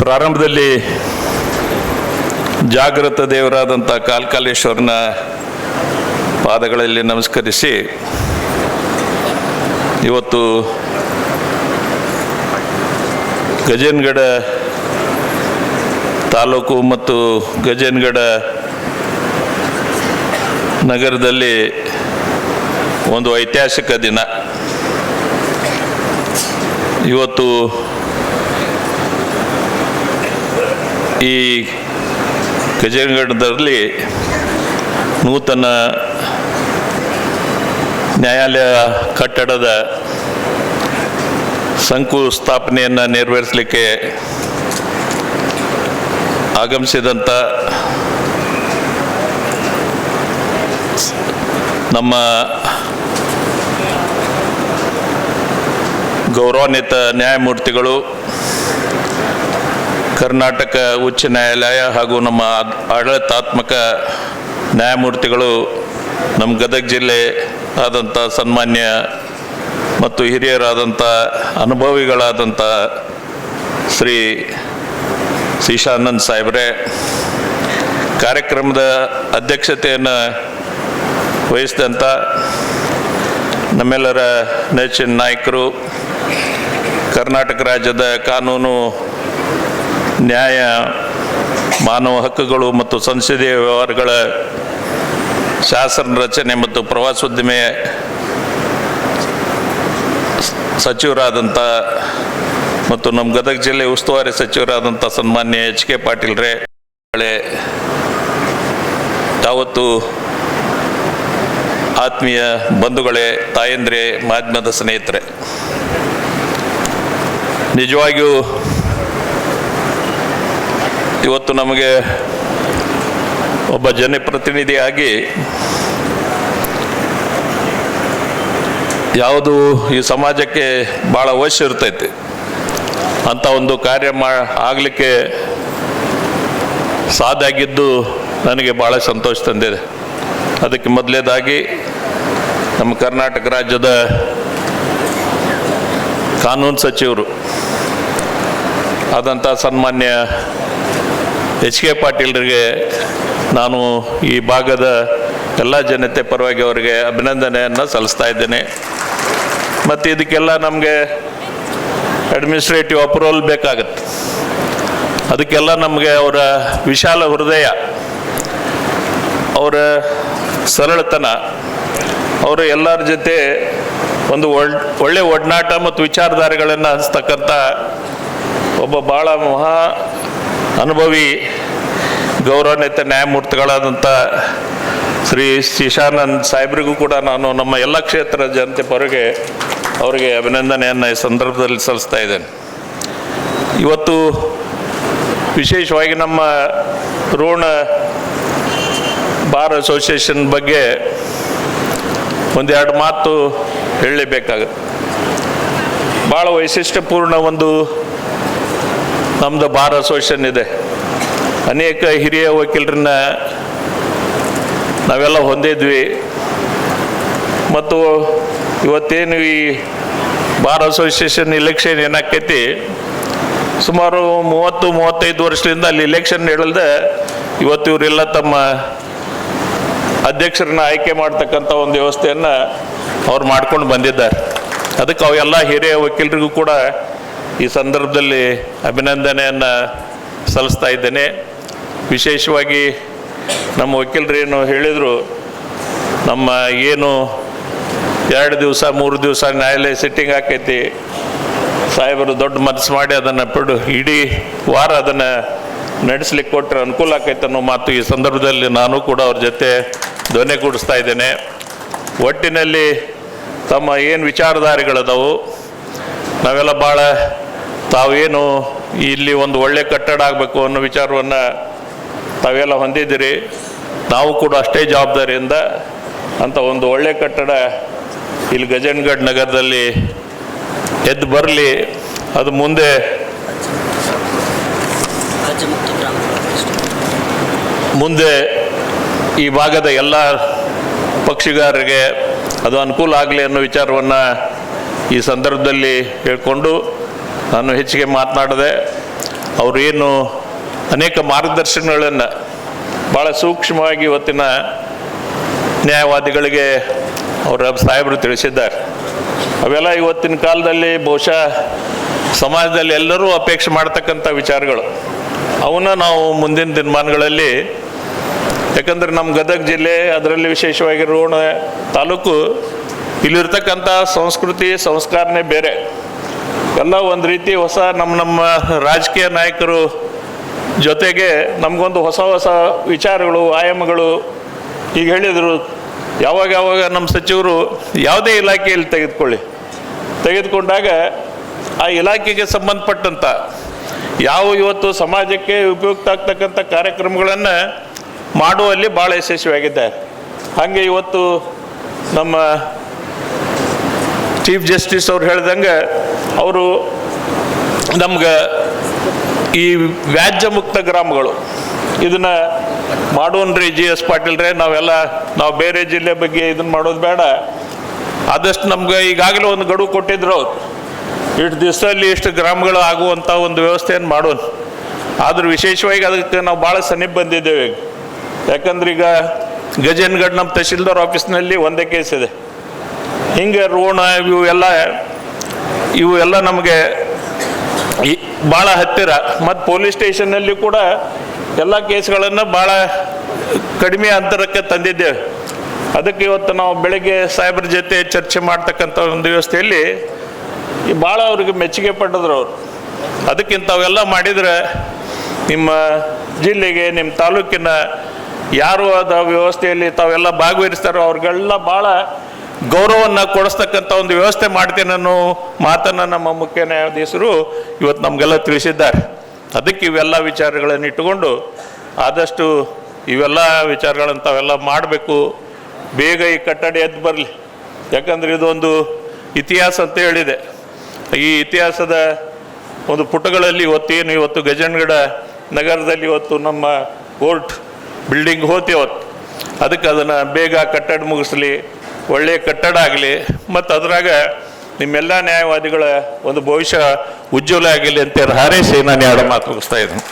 ಪ್ರಾರಂಭದಲ್ಲಿ ಜಾಗೃತ ದೇವರಾದಂಥ ಕಾಲ್ಕಾಲೇಶ್ವರನ ಪಾದಗಳಲ್ಲಿ ನಮಸ್ಕರಿಸಿ, ಇವತ್ತು ಗಜೇನ್ಗಡ ತಾಲೂಕು ಮತ್ತು ಗಜೇನ್ಗಡ ನಗರದಲ್ಲಿ ಒಂದು ಐತಿಹಾಸಿಕ ದಿನ. ಇವತ್ತು ಈ ಗಜೇಂಗಢದಲ್ಲಿ ನೂತನ ನ್ಯಾಯಾಲಯ ಕಟ್ಟಡದ ಶಂಕುಸ್ಥಾಪನೆಯನ್ನು ನೆರವೇರಿಸಲಿಕ್ಕೆ ಆಗಮಿಸಿದಂಥ ನಮ್ಮ ಗೌರವಾನ್ವಿತ ನ್ಯಾಯಮೂರ್ತಿಗಳು ಕರ್ನಾಟಕ ಉಚ್ಚ ನ್ಯಾಯಾಲಯ ಹಾಗೂ ನಮ್ಮ ಆಡಳಿತಾತ್ಮಕ ನ್ಯಾಯಮೂರ್ತಿಗಳು ನಮ್ಮ ಗದಗ ಜಿಲ್ಲೆ ಆದಂಥ ಸನ್ಮಾನ್ಯ ಮತ್ತು ಹಿರಿಯರಾದಂಥ ಅನುಭವಿಗಳಾದಂಥ ಶ್ರೀ ಶೀಶಾನಂದ್ ಸಾಹೇಬ್ರೆ, ಕಾರ್ಯಕ್ರಮದ ಅಧ್ಯಕ್ಷತೆಯನ್ನು ವಹಿಸಿದಂಥ ನಮ್ಮೆಲ್ಲರ ನೆಚ್ಚಿನ ನಾಯಕರು, ಕರ್ನಾಟಕ ರಾಜ್ಯದ ಕಾನೂನು ನ್ಯಾಯ, ಮಾನವ ಹಕ್ಕುಗಳು ಮತ್ತು ಸಂಸದೀಯ ವ್ಯವಹಾರಗಳ ಶಾಸನ ರಚನೆ ಮತ್ತು ಪ್ರವಾಸೋದ್ಯಮ ಸಚಿವರಾದಂಥ ಮತ್ತು ನಮ್ಮ ಗದಗ ಜಿಲ್ಲೆ ಉಸ್ತುವಾರಿ ಸಚಿವರಾದಂಥ ಸನ್ಮಾನ್ಯ ಎಚ್ ಕೆ ಪಾಟೀಲ್ ರೇ ಯಾವತ್ತು ಆತ್ಮೀಯ ಬಂಧುಗಳೇ, ತಾಯಂದ್ರೆ, ಮಾಧ್ಯಮದ ಸ್ನೇಹಿತರೆ, ನಿಜವಾಗಿಯೂ ಇವತ್ತು ನಮಗೆ ಒಬ್ಬ ಜನಪ್ರತಿನಿಧಿಯಾಗಿ ಯಾವುದು ಈ ಸಮಾಜಕ್ಕೆ ಭಾಳ ಅವಶ್ಯ ಇರ್ತೈತಿ. ಅಂತ ಒಂದು ಕಾರ್ಯ ಮಾ ಆಗಲಿಕ್ಕೆ ಸಾಧ್ಯಾಗಿದ್ದು ನನಗೆ ಭಾಳ ಸಂತೋಷ ತಂದಿದೆ. ಅದಕ್ಕೆ ಮೊದಲೇದಾಗಿ ನಮ್ಮ ಕರ್ನಾಟಕ ರಾಜ್ಯದ ಕಾನೂನು ಸಚಿವರು ಆದಂಥ ಸನ್ಮಾನ್ಯ ಎಚ್ ಕೆ ಪಾಟೀಲ್ರಿಗೆ ನಾನು ಈ ಭಾಗದ ಎಲ್ಲ ಜನತೆ ಪರವಾಗಿ ಅವರಿಗೆ ಅಭಿನಂದನೆಯನ್ನು ಸಲ್ಲಿಸ್ತಾ ಇದ್ದೇನೆ. ಮತ್ತು ಇದಕ್ಕೆಲ್ಲ ನಮಗೆ ಅಡ್ಮಿನಿಸ್ಟ್ರೇಟಿವ್ ಅಪ್ರೂವಲ್ ಬೇಕಾಗತ್ತೆ. ಅದಕ್ಕೆಲ್ಲ ನಮಗೆ ಅವರ ವಿಶಾಲ ಹೃದಯ, ಅವರ ಸರಳತನ, ಅವರು ಎಲ್ಲರ ಜೊತೆ ಒಂದು ಒಳ್, ಒಳ್ಳೆ ಒಡನಾಟ ಮತ್ತು ವಿಚಾರಧಾರೆಗಳನ್ನು ಹಂಚ್ತಕ್ಕಂಥ ಒಬ್ಬ ಭಾಳ ಮಹಾ ಅನುಭವಿ ಗೌರವಾನ್ವಿತ ನ್ಯಾಯಮೂರ್ತಿಗಳಾದಂಥ ಶ್ರೀ ಶಿಶಾನಂದ್ ಸಾಹೇಬ್ರಿಗೂ ಕೂಡ ನಾನು ನಮ್ಮ ಎಲ್ಲ ಕ್ಷೇತ್ರದ ಜನತೆ ಪರಗೆ ಅವರಿಗೆ ಅಭಿನಂದನೆಯನ್ನು ಈ ಸಂದರ್ಭದಲ್ಲಿ ಸಲ್ಲಿಸ್ತಾ ಇದ್ದೇನೆ. ಇವತ್ತು ವಿಶೇಷವಾಗಿ ನಮ್ಮ ಋಣ ಬಾರ್ ಅಸೋಸಿಯೇಷನ್ ಬಗ್ಗೆ ಒಂದೆರಡು ಮಾತು ಹೇಳಲೇಬೇಕಾಗುತ್ತೆ. ಭಾಳ ವೈಶಿಷ್ಟ್ಯಪೂರ್ಣ ಒಂದು ನಮ್ಮದು ಬಾರ್ ಅಸೋಸಿಯೇಷನ್ ಇದೆ. ಅನೇಕ ಹಿರಿಯ ವಕೀಲರನ್ನ ನಾವೆಲ್ಲ ಹೊಂದಿದ್ವಿ. ಮತ್ತು ಇವತ್ತೇನು ಈ ಬಾರ್ ಅಸೋಸಿಯೇಷನ್ ಇಲೆಕ್ಷನ್ ಏನಾಕೈತಿ? ಸುಮಾರು ಮೂವತ್ತು, ಮೂವತ್ತೈದು ವರ್ಷದಿಂದ ಅಲ್ಲಿ ಇಲೆಕ್ಷನ್ ಹೇಳಲ್ದೆ ಇವತ್ತು ಇವರೆಲ್ಲ ತಮ್ಮ ಅಧ್ಯಕ್ಷರನ್ನ ಆಯ್ಕೆ ಮಾಡ್ತಕ್ಕಂಥ ಒಂದು ವ್ಯವಸ್ಥೆಯನ್ನು ಅವ್ರು ಮಾಡ್ಕೊಂಡು ಬಂದಿದ್ದಾರೆ. ಅದಕ್ಕೆ ಅವೆಲ್ಲ ಹಿರಿಯ ವಕೀಲರಿಗೂ ಕೂಡ ಈ ಸಂದರ್ಭದಲ್ಲಿ ಅಭಿನಂದನೆಯನ್ನು ಸಲ್ಲಿಸ್ತಾ ಇದ್ದೇನೆ. ವಿಶೇಷವಾಗಿ ನಮ್ಮ ವಕೀಲರು ಏನು ಹೇಳಿದರು, ನಮ್ಮ ಏನು ಎರಡು ದಿವಸ, ಮೂರು ದಿವಸ ನ್ಯಾಯಾಲಯ ಸಿಟ್ಟಿಂಗ್ ಆಕೈತಿ ಸಾಹೇಬರು ದೊಡ್ಡ ಮನಸ್ಸು ಮಾಡಿ ಅದನ್ನು ಬಿಡು, ಇಡೀ ವಾರ ಅದನ್ನು ನಡೆಸ್ಲಿಕ್ಕೆ ಕೊಟ್ಟರೆ ಅನುಕೂಲ ಆಕೈತೆ ಅನ್ನೋ ಮಾತು ಈ ಸಂದರ್ಭದಲ್ಲಿ ನಾನು ಕೂಡ ಅವ್ರ ಜೊತೆ ಧ್ವನಿ ಕೂಡಿಸ್ತಾ ಇದ್ದೇನೆ. ಒಟ್ಟಿನಲ್ಲಿ ತಮ್ಮ ಏನು ವಿಚಾರಧಾರೆಗಳದಾವು, ನಾವೆಲ್ಲ ಭಾಳ ತಾವೇನು ಇಲ್ಲಿ ಒಂದು ಒಳ್ಳೆ ಕಟ್ಟಡ ಆಗಬೇಕು ಅನ್ನೋ ವಿಚಾರವನ್ನು ತಾವೆಲ್ಲ ಹೊಂದಿದ್ದೀರಿ. ನಾವು ಕೂಡ ಅಷ್ಟೇ ಜವಾಬ್ದಾರಿಯಿಂದ ಅಂತ ಒಂದು ಒಳ್ಳೆ ಕಟ್ಟಡ ಇಲ್ಲಿ ಗಜನ್ಗಢ ನಗರದಲ್ಲಿ ಎದ್ದು ಬರಲಿ. ಅದು ಮುಂದೆ ಮುಂದೆ ಈ ಭಾಗದ ಎಲ್ಲ ಪಕ್ಷಿಗಾರರಿಗೆ ಅದು ಅನುಕೂಲ ಆಗಲಿ ಅನ್ನೋ ವಿಚಾರವನ್ನು ಈ ಸಂದರ್ಭದಲ್ಲಿ ಹೇಳ್ಕೊಂಡು ನಾನು ಹೆಚ್ಚಿಗೆ ಮಾತನಾಡದೆ ಏನು ಅನೇಕ ಮಾರ್ಗದರ್ಶನಗಳನ್ನು ಭಾಳ ಸೂಕ್ಷ್ಮವಾಗಿ ಇವತ್ತಿನ ನ್ಯಾಯವಾದಿಗಳಿಗೆ ಅವರ ಸಾಹೇಬರು ತಿಳಿಸಿದ್ದಾರೆ. ಅವೆಲ್ಲ ಇವತ್ತಿನ ಕಾಲದಲ್ಲಿ ಬಹುಶಃ ಸಮಾಜದಲ್ಲಿ ಎಲ್ಲರೂ ಅಪೇಕ್ಷೆ ಮಾಡ್ತಕ್ಕಂಥ ವಿಚಾರಗಳು. ಅವನ್ನ ನಾವು ಮುಂದಿನ ದಿನಮಾನಗಳಲ್ಲಿ, ಯಾಕಂದ್ರೆ ನಮ್ಮ ಗದಗ ಜಿಲ್ಲೆ ಅದರಲ್ಲಿ ವಿಶೇಷವಾಗಿ ರೋಣ ತಾಲೂಕು, ಇಲ್ಲಿರ್ತಕ್ಕಂಥ ಸಂಸ್ಕೃತಿ, ಸಂಸ್ಕಾರನೇ ಬೇರೆ. ಎಲ್ಲ ಒಂದು ರೀತಿ ಹೊಸ ನಮ್ಮ ನಮ್ಮ ರಾಜಕೀಯ ನಾಯಕರು ಜೊತೆಗೆ ನಮಗೊಂದು ಹೊಸ ಹೊಸ ವಿಚಾರಗಳು, ಆಯಾಮಗಳು. ಈಗ ಹೇಳಿದರು, ಯಾವಾಗ ಯಾವಾಗ ನಮ್ಮ ಸಚಿವರು ಯಾವುದೇ ಇಲಾಖೆಯಲ್ಲಿ ತೆಗೆದುಕೊಳ್ಳಿ. ತೆಗೆದುಕೊಂಡಾಗ ಆ ಇಲಾಖೆಗೆ ಸಂಬಂಧಪಟ್ಟಂಥ ಯಾವ ಇವತ್ತು ಸಮಾಜಕ್ಕೆ ಉಪಯುಕ್ತ ಆಗ್ತಕ್ಕಂಥ ಕಾರ್ಯಕ್ರಮಗಳನ್ನು ಮಾಡುವಲ್ಲಿ ಭಾಳ ಯಶಸ್ವಿಯಾಗಿದ್ದಾರೆ. ಹಾಗೆ ಇವತ್ತು ನಮ್ಮ ಚೀಫ್ ಜಸ್ಟಿಸ್ ಅವ್ರು ಹೇಳ್ದಂಗೆ ಅವರು ನಮ್ಗೆ ಈ ವ್ಯಾಜ್ಯ ಮುಕ್ತ ಗ್ರಾಮಗಳು ಇದನ್ನ ಮಾಡೋನ್ರಿ ಜಿ ಎಸ್ ಪಾಟೀಲ್ರೇ ನಾವೆಲ್ಲ, ನಾವು ಬೇರೆ ಜಿಲ್ಲೆ ಬಗ್ಗೆ ಇದನ್ನ ಮಾಡೋದು ಬೇಡ. ಆದಷ್ಟು ನಮ್ಗೆ ಈಗಾಗಲೇ ಒಂದು ಗಡುವು ಕೊಟ್ಟಿದ್ರು ಅವ್ರು. ಇಷ್ಟು ದಿವಸದಲ್ಲಿ ಇಷ್ಟು ಗ್ರಾಮಗಳು ಆಗುವಂಥ ಒಂದು ವ್ಯವಸ್ಥೆಯನ್ನು ಮಾಡೋಣ ಆದರೂ ವಿಶೇಷವಾಗಿ ಅದಕ್ಕೆ ನಾವು ಭಾಳ ಸನಿಪ್ ಬಂದಿದ್ದೇವೆ ಈಗ. ಯಾಕಂದ್ರೆ ಈಗ ಗಜೇನ್ಗಢ ನಮ್ಮ ತಹಶೀಲ್ದಾರ್ ಆಫೀಸ್ನಲ್ಲಿ ಒಂದೇ ಕೇಸ್ ಇದೆ. ಹಿಂಗೆ ರೋಣ ಇವು ಎಲ್ಲ ಇವು ಎಲ್ಲ ನಮಗೆ ಭಾಳ ಹತ್ತಿರ. ಮತ್ತು ಪೊಲೀಸ್ ಸ್ಟೇಷನ್ನಲ್ಲಿ ಕೂಡ ಎಲ್ಲ ಕೇಸ್ಗಳನ್ನು ಭಾಳ ಕಡಿಮೆ ಅಂತರಕ್ಕೆ ತಂದಿದ್ದೇವೆ. ಅದಕ್ಕೆ ಇವತ್ತು ನಾವು ಬೆಳಗ್ಗೆ ಸಾಹೇಬ್ರ ಜೊತೆ ಚರ್ಚೆ ಮಾಡ್ತಕ್ಕಂಥ ಒಂದು ವ್ಯವಸ್ಥೆಯಲ್ಲಿ ಭಾಳ ಅವ್ರಿಗೆ ಮೆಚ್ಚುಗೆ ಪಟ್ಟಿದ್ರು ಅವರು. ಅದಕ್ಕಿಂತ ಅವೆಲ್ಲ ಮಾಡಿದರೆ ನಿಮ್ಮ ಜಿಲ್ಲೆಗೆ, ನಿಮ್ಮ ತಾಲೂಕಿನ ಯಾರು ಅದ ವ್ಯವಸ್ಥೆಯಲ್ಲಿ ತಾವೆಲ್ಲ ಭಾಗವಹಿಸ್ತಾರೋ ಅವ್ರಿಗೆಲ್ಲ ಭಾಳ ಗೌರವವನ್ನು ಕೊಡಿಸ್ತಕ್ಕಂಥ ಒಂದು ವ್ಯವಸ್ಥೆ ಮಾಡ್ತೇನೆ ಅನ್ನೋ ಮಾತನ್ನು ನಮ್ಮ ಮುಖ್ಯ ನ್ಯಾಯಾಧೀಶರು ಇವತ್ತು ನಮಗೆಲ್ಲ ತಿಳಿಸಿದ್ದಾರೆ. ಅದಕ್ಕೆ ಇವೆಲ್ಲ ವಿಚಾರಗಳನ್ನು ಇಟ್ಟುಕೊಂಡು ಆದಷ್ಟು ಇವೆಲ್ಲ ವಿಚಾರಗಳನ್ನು ತಾವೆಲ್ಲ ಮಾಡಬೇಕು. ಬೇಗ ಈ ಕಟ್ಟಡ ಎದ್ದು ಬರಲಿ. ಯಾಕಂದರೆ ಇದೊಂದು ಇತಿಹಾಸ ಅಂತ ಹೇಳಿದೆ. ಈ ಇತಿಹಾಸದ ಒಂದು ಪುಟಗಳಲ್ಲಿ ಇವತ್ತೇನು ಇವತ್ತು ಗಜನ್ಗಡ ನಗರದಲ್ಲಿ ಇವತ್ತು ನಮ್ಮ ಕೋರ್ಟ್ ಬಿಲ್ಡಿಂಗ್ ಹೋತಿ ಅವತ್ತು. ಅದಕ್ಕೆ ಅದನ್ನು ಬೇಗ ಕಟ್ಟಡ ಮುಗಿಸ್ಲಿ. ಒಳ್ಳೆಯ ಕಟ್ಟಡ ಆಗಲಿ, ಮತ್ತು ಅದರಾಗ ನಿಮ್ಮೆಲ್ಲ ನ್ಯಾಯವಾದಿಗಳ ಒಂದು ಭವಿಷ್ಯ ಉಜ್ವಲ ಆಗಲಿ ಅಂತ ಹಾರೈಸಿ ನಾನು ಎರಡು ಮಾತು ಮುಗಿಸ್ತಾ ಇದ್ದೀನಿ.